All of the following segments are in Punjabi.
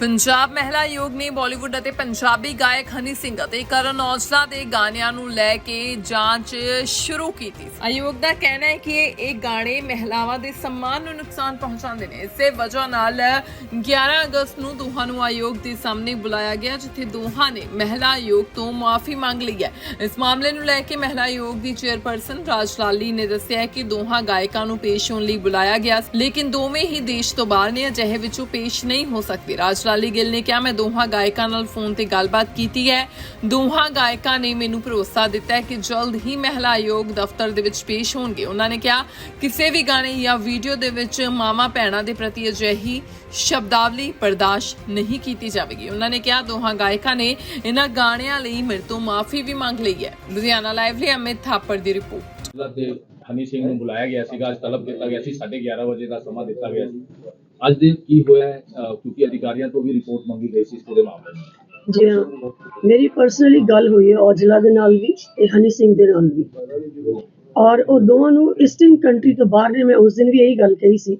ਪੰਜਾਬ ਮਹਿਲਾ ਆਯੋਗ ਨੇ ਬਾਲੀਵੁੱਡ ਅਤੇ ਪੰਜਾਬੀ ਗਾਇਕ ਹਨੀ ਸਿੰਘ ਅਤੇ ਕਰਨ ਔਜਲਾ ਦੇ ਗਾਣਿਆਂ ਨੂੰ ਲੈ ਕੇ ਜਾਂਚ ਸ਼ੁਰੂ ਕੀਤੀ ਆਯੋਗ ਦਾ ਕਹਿਣਾ ਹੈ ਕਿ ਇਹ ਗਾਣੇ ਮਹਿਲਾਵਾਂ ਦੇ ਸਨਮਾਨ ਨੂੰ ਨੁਕਸਾਨ ਪਹੁੰਚਾਉਂਦੇ ਨੇ। ਇਸੇ ਵਜ੍ਹਾ ਨਾਲ 11 ਅਗਸਤ ਨੂੰ ਦੋਹਾਂ ਨੂੰ ਆਯੋਗ ਦੇ ਸਾਹਮਣੇ ਬੁਲਾਇਆ ਗਿਆ, ਜਿੱਥੇ ਦੋਹਾਂ ਨੇ ਮਹਿਲਾ ਆਯੋਗ ਤੋਂ ਮੁਆਫੀ ਮੰਗ ਲਈ ਹੈ। ਇਸ ਮਾਮਲੇ ਨੂੰ ਲੈ ਕੇ ਮਹਿਲਾ ਆਯੋਗ ਦੀ ਚੇਅਰਪਰਸਨ ਰਾਜ ਲਾਲੀ ਨੇ ਦੱਸਿਆ ਕਿ ਦੋਹਾਂ ਗਾਇਕਾਂ ਨੂੰ ਪੇਸ਼ ਹੋਣ ਲਈ ਬੁਲਾਇਆ ਗਿਆ ਲੇਕਿਨ ਦੋਵੇਂ ਹੀ ਦੇਸ਼ ਤੋਂ ਬਾਹਰ ਨੇ, ਅਜਿਹੇ ਵਿੱਚੋਂ ਪੇਸ਼ ਨਹੀਂ ਹੋ ਸਕਦੇ। ਰਾਜ ਲਾਲੀ ਗਿੱਲ ਨੇ ਕਿਹਾ, ਮੈਂ ਦੋਹਾਂ ਗਾਇਕਾਂ ਨਾਲ ਫੋਨ ਤੇ ਗੱਲਬਾਤ ਕੀਤੀ ਹੈ। ਦੋਹਾਂ ਗਾਇਕਾਂ ਨੇ ਮੈਨੂੰ ਭਰੋਸਾ ਦਿੱਤਾ ਹੈ ਕਿ ਜਲਦ ਹੀ ਮਹਿਲਾ ਆਯੋਗ ਦਫ਼ਤਰ ਦੇ ਵਿੱਚ ਪੇਸ਼ ਹੋਣਗੇ। ਉਹਨਾਂ ਨੇ ਕਿਹਾ, ਕਿਸੇ ਵੀ ਗਾਣੇ ਜਾਂ ਵੀਡੀਓ ਦੇ ਵਿੱਚ ਮਾਮਾ ਭੈਣਾਂ ਦੇ ਪ੍ਰਤੀ ਅਜਿਹੀ ਸ਼ਬਦਾਵਲੀ ਬਰਦਾਸ਼ਤ ਨਹੀਂ ਕੀਤੀ ਜਾਵੇਗੀ। ਉਹਨਾਂ ਨੇ ਕਿਹਾ, ਦੋਹਾਂ ਗਾਇਕਾਂ ਨੇ ਇਹਨਾਂ ਗਾਣਿਆਂ ਲਈ ਮੇਰੇ ਤੋਂ ਮਾਫੀ ਵੀ ਮੰਗ ਲਈ ਹੈ। ਲੁਧਿਆਣਾ ਲਾਈਵ ਲਈ ਅਮਿਤ ਥਾਪੜ ਦੀ ਰਿਪੋਰਟ। ਹਨੀ ਸਿੰਘ ਨੂੰ ਬੁਲਾਇਆ ਗਿਆ ਸੀਗਾ, ਅੱਜ ਤਲਬ ਕੀਤਾ ਗਿਆ ਸੀ 11:30 ਵਜੇ ਦਾ ਸਮਾਂ ਦਿੱਤਾ ਗਿਆ ਸੀ। ਅੱਜ ਦੇ ਕੀ ਹੋਇਆ ਕਿਉਂਕਿ ਅਧਿਕਾਰੀਆਂ ਤੋਂ ਵੀ ਰਿਪੋਰਟ ਮੰਗੀ ਗਈ ਸੀ ਇਸ ਪੂਰੇ ਮਾਮਲੇ ਨੂੰ। ਜੀ ਹਾਂ ਮੇਰੀ ਪਰਸਨਲੀ ਗੱਲ ਹੋਈ ਹੈ ਔਜਲਾ ਦੇ ਨਾਲ ਵੀ ਤੇ ਹਨੀ ਸਿੰਘ ਦੇ ਨਾਲ ਵੀ। ਔਰ ਉਹ ਦੋਵਾਂ ਨੂੰ ਇਸਟਰਨ ਕੰਟਰੀ ਤੋਂ ਬਾਹਰ ਨੇ, ਮੈਂ ਉਸ ਦਿਨ ਵੀ ਇਹੀ ਗੱਲ ਕਹੀ ਸੀ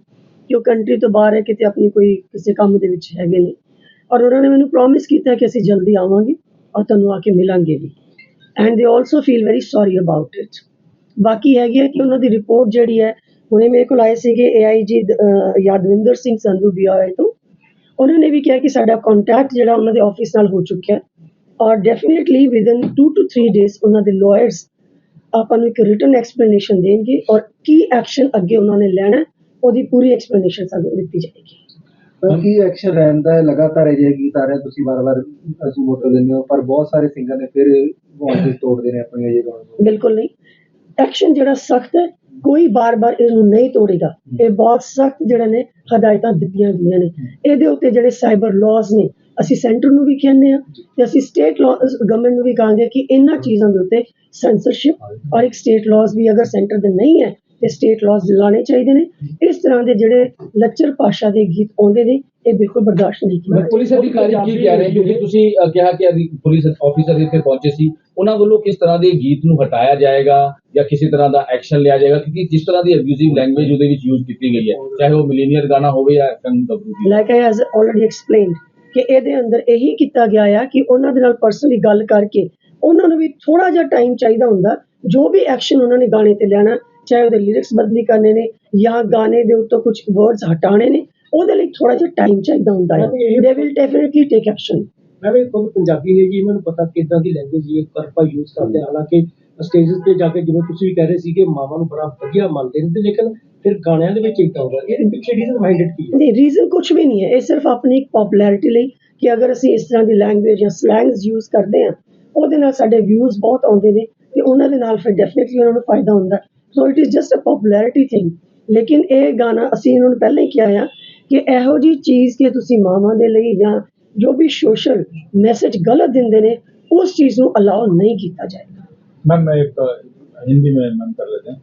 ਕਿ ਉਹ ਕੰਟਰੀ ਤੋਂ ਬਾਹਰ ਹੈ, ਕਿਤੇ ਆਪਣੀ ਕੋਈ ਕਿਸੇ ਕੰਮ ਦੇ ਵਿੱਚ ਹੈਗੇ ਨੇ। ਔਰ ਉਹਨਾਂ ਨੇ ਮੈਨੂੰ ਪ੍ਰੋਮਿਸ ਕੀਤਾ ਕਿ ਅਸੀਂ ਜਲਦੀ ਆਵਾਂਗੇ ਔਰ ਤੁਹਾਨੂੰ ਆ ਕੇ ਮਿਲਾਂਗੇ ਵੀ। And they also feel very sorry about it ਬਾਕੀ ਹੈਗੀ ਹੈ ਕਿ ਉਹਨਾਂ ਦੀ ਰਿਪੋਰਟ ਜਿਹੜੀ ਹੈ ਹੁਣੇ ਮੇਰੇ ਕੋਲ ਆਏ ਸੀਗੇ ਏਆਈਜੀ ਯਾਦਵਿੰਦਰ ਸਿੰਘ ਸੰਧੂ ਬੀਆਈ ਤੋਂ। ਉਹਨਾਂ ਨੇ ਵੀ ਕਿਹਾ ਕਿ ਸਾਡਾ ਕੰਟੈਕਟ ਜਿਹੜਾ ਉਹਨਾਂ ਦੇ ਆਫਿਸ ਨਾਲ ਹੋ ਚੁੱਕਿਆ ਔਰ ਡੈਫੀਨਿਟਲੀ ਵਿਦਨ 2 ਟੂ 3 ਡੇਜ਼ ਉਹਨਾਂ ਦੇ ਲਾਇਰਸ ਆਪਾਂ ਨੂੰ ਇੱਕ ਰਿਟਨ ਐਕਸਪਲੇਨੇਸ਼ਨ ਦੇਣਗੇ ਔਰ ਕੀ ਐਕਸ਼ਨ ਅੱਗੇ ਉਹਨਾਂ ਨੇ ਲੈਣਾ ਉਹਦੀ ਪੂਰੀ ਐਕਸਪਲੇਨੇਸ਼ਨ ਸਾਨੂੰ ਦਿੱਤੀ ਜਾਏਗੀ। ਕੀ ਐਕਸ਼ਨ ਰਹਿੰਦਾ ਹੈ? ਲਗਾਤਾਰ ਅਜਿਹੇ ਗੀਤ ਆ ਰਹੇ ਤੁਸੀਂ ਵਾਰ-ਵਾਰ ਅਸੂ ਮੋਟੋ ਲੈਂਦੇ ਹੋ ਪਰ ਬਹੁਤ ਸਾਰੇ ਸਿੰਗਰ ਨੇ ਫਿਰ ਵਾਂਟਸ ਤੋੜਦੇ ਨੇ ਆਪਣੀਆਂ ਇਹ ਨੂੰ। ਬਿਲਕੁਲ ਨਹੀਂ। ਐਕਸ਼ਨ ਜਿਹੜਾ ਸਖਤ ਹੈ ਕੋਈ ਬਾਰ-ਬਾਰ ਇਹਨੂੰ ਨਹੀਂ ਤੋੜੇਗਾ। ਇਹ ਬਹੁਤ ਸਖਤ ਜਿਹੜੇ ਨੇ ਹਦਾਇਤਾਂ ਦਿੱਤੀਆਂ ਗਈਆਂ ਨੇ। ਇਹਦੇ ਉੱਤੇ ਜਿਹੜੇ ਸਾਈਬਰ ਲਾਜ਼ ਨੇ ਅਸੀਂ ਸੈਂਟਰ ਨੂੰ ਵੀ ਕਹਿੰਦੇ ਆ ਤੇ ਅਸੀਂ ਸਟੇਟ ਗਵਰਨਮੈਂਟ ਨੂੰ ਵੀ ਕਹਾਂਗੇ ਕਿ ਇਹਨਾਂ ਚੀਜ਼ਾਂ ਦੇ ਉੱਤੇ ਸੈਂਸਰਸ਼ਿਪ ਔਰ ਇੱਕ ਸਟੇਟ ਲਾਜ਼ ਵੀ ਅਗਰ ਸੈਂਟਰ ਦੇ ਨਹੀਂ ਹੈ ਤੇ ਸਟੇਟ ਲਾਜ਼ ਲਾਣੇ ਚਾਹੀਦੇ ਨੇ। ਇਸ ਤਰ੍ਹਾਂ ਦੇ ਜਿਹੜੇ ਲੱਚਰ ਭਾਸ਼ਾ ਦੇ ਗੀਤ ਆਉਂਦੇ ਨੇ ਇਹ ਬਿਲਕੁਲ ਬਰਦਾਸ਼ਤ ਨਹੀਂ ਕੀਤੇ ਪੁਲਿਸ ਅਧਿਕਾਰੀ ਕੀ ਕਹਿ ਰਹੇ ਕਿਉਂਕਿ ਤੁਸੀਂ ਕਿਹਾ ਕਿ ਪੁਲਿਸ ਆਫੀਸਰ ਇੱਥੇ ਪਹੁੰਚੇ ਸੀ। ਉਹਨਾਂ ਵੱਲੋਂ ਕਿਸ ਤਰ੍ਹਾਂ ਦੇ ਗੀਤ ਨੂੰ ਹਟਾਇਆ ਜਾਏਗਾ ਜਾਂ ਕਿਸੇ ਤਰ੍ਹਾਂ ਦਾ ਐਕਸ਼ਨ ਲਿਆ ਜਾਏਗਾ? ਕਿਉਂਕਿ ਜਿਸ ਤਰ੍ਹਾਂ ਦੀ ਅਬਿਊਜ਼ਿਵ ਲੈਂਗੁਏਜ ਉਹਦੇ ਵਿੱਚ ਯੂਜ਼ ਕੀਤੀ ਗਈ ਹੈ। ਚਾਹੇ ਉਹ ਮਿਲੀਨੀਅਰ ਗਾਣਾ ਹੋਵੇ ਜਾਂ ਦੀ। Like I has already explained ਕਿ ਇਹਦੇ ਅੰਦਰ ਇਹੀ ਕੀਤਾ ਗਿਆ ਆ ਕਿ ਉਹਨਾਂ ਦੇ ਨਾਲ ਪਰਸਨਲੀ ਗੱਲ ਕਰਕੇ ਉਹਨਾਂ ਨੂੰ ਵੀ ਥੋੜਾ ਜਿਹਾ ਟਾਈਮ ਚਾਹੀਦਾ ਹੁੰਦਾ। ਜੋ ਵੀ ਐਕਸ਼ਨ ਉਹਨਾਂ ਨੇ ਗਾਣੇ ਤੇ ਲੈਣਾ ਚਾਹੇ ਉਹਦੇ ਲਿਰਿਕਸ ਬਦਲੀ ਕਰਨੇ ਨੇ ਜਾਂ ਗਾਣੇ ਦੇ ਉੱਤੋਂ ਕੁਝ ਵਰਡਸ ਹਟਾਣੇ ਨੇ ਉਹਦੇ ਲਈ ਥੋੜਾ ਜਿਹਾ ਟਾਈਮ ਚਾਹੀਦਾ ਹੁੰਦਾ ਹੈ। They will definitely take action ਮੈਂ ਵੀ ਖੁਦ ਪੰਜਾਬੀ ਨੇ ਜੀ ਇਹਨਾਂ ਨੂੰ ਪਤਾ ਕਿੱਦਾਂ ਦੀ ਲੈਂਗੁਏਜ ਇਹ ਕਰਪਾ ਯੂਜ਼ ਕਰਦੇ। ਹਾਲਾਂਕਿ ਸਟੇਜਸ ਤੇ ਜਾ ਕੇ ਜਿਵੇਂ ਤੁਸੀਂ ਵੀ ਕਹਿ ਰਹੇ ਸੀ ਕਿ ਮਾਵਾਂ ਨੂੰ ਬੜਾ ਵਧੀਆ ਮੰਨਦੇ ਨੇ ਤੇ ਲੇਕਿਨ ਫਿਰ ਗਾਣਿਆਂ ਦੇ ਵਿੱਚ ਇਦਾਂ ਹੁੰਦਾ ਇਹਦੇ ਪਿੱਛੇ ਰੀਜ਼ਨ ਮਾਈਂਡਡ ਕੀ ਹੈ? ਨਹੀਂ ਰੀਜ਼ਨ ਕੁਝ ਵੀ ਨਹੀਂ ਹੈ। ਇਹ ਸਿਰਫ ਆਪਣੀ ਇੱਕ ਪਪੂਲੈਰਿਟੀ ਲਈ ਕਿ ਅਗਰ ਅਸੀਂ ਇਸ ਤਰ੍ਹਾਂ ਦੀ ਲੈਂਗੁਏਜ ਜਾਂ ਸਲੈਂਗਸ ਯੂਜ਼ ਕਰਦੇ ਹਾਂ ਉਹਦੇ ਨਾਲ ਸਾਡੇ ਵਿਊਜ਼ ਬਹੁਤ ਆਉਂਦੇ ਨੇ ਤੇ ਉਹਨਾਂ ਦੇ ਨਾਲ ਫਿਰ ਡੈਫੀਨਿਟਲੀ ਉਹਨਾਂ ਨੂੰ ਫਾਇਦਾ ਹੁੰਦਾ। So it is just a popularity thing ਲੇਕਿਨ ਇਹ ਗਾਣਾ ਅਸੀਂ ਇਹਨਾਂ ਨੂੰ ਪਹਿਲਾਂ ਹੀ ਕਿਹਾ ਆ ਕਿ ਇਹੋ ਜੀ ਚੀਜ਼ ਕਿ ਤੁਸੀਂ ਮਾਵਾਂ ਦੇ ਲਈ ਜਾਂ ਜੋ ਵੀ ਸੋਸ਼ਲ ਮੈਸੇਜ ਗਲਤ ਦਿੰਦੇ ਨੇ, ਉਸ ਚੀਜ਼ ਨੂੰ ਅਲਾਉ ਨਹੀਂ ਕੀਤਾ ਜਾਏਗਾ। ਮੈਮ ਇੱਕ ਹਿੰਦੀ ਮੇਂ ਮੈਮ ਕਰ ਲੈਤੇ